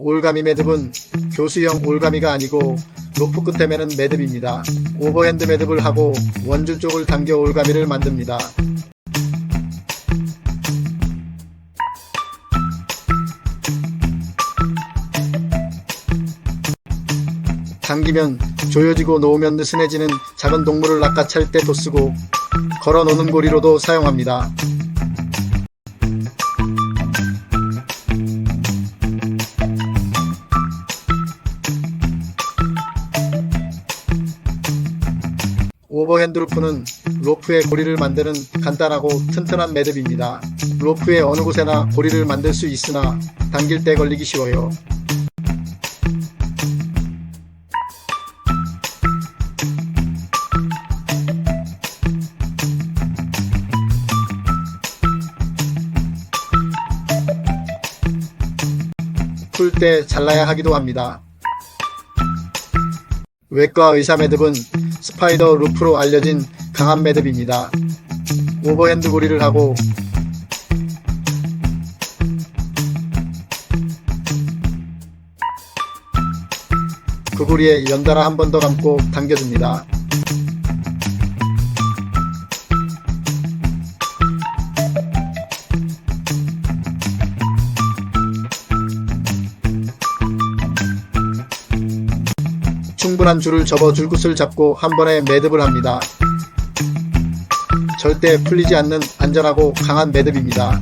올가미 매듭은 교수형 올가미가 아니고 로프 끝에 매는 매듭입니다. 오버핸드 매듭을 하고 원줄 쪽을 당겨 올가미를 만듭니다. 당기면 조여지고 놓으면 느슨해지는 작은 동물을 낚아챌 때 도 쓰고 걸어 놓는 고리로도 사용합니다. 오버핸드 루프는 로프에 고리를 만드는 간단하고 튼튼한 매듭입니다. 로프의 어느 곳에나 고리를 만들 수 있으나 당길 때 걸리기 쉬워요. 풀 때 잘라야 하기도 합니다. 외과 의사 매듭은 스파이더 루프로 알려진 강한 매듭입니다. 오버핸드 고리를 하고 그 고리에 연달아 한 번 더 감고 당겨줍니다. 충분한 줄을 접어 줄끝을 잡고 한 번에 매듭을 합니다. 절대 풀리지 않는 안전하고 강한 매듭입니다.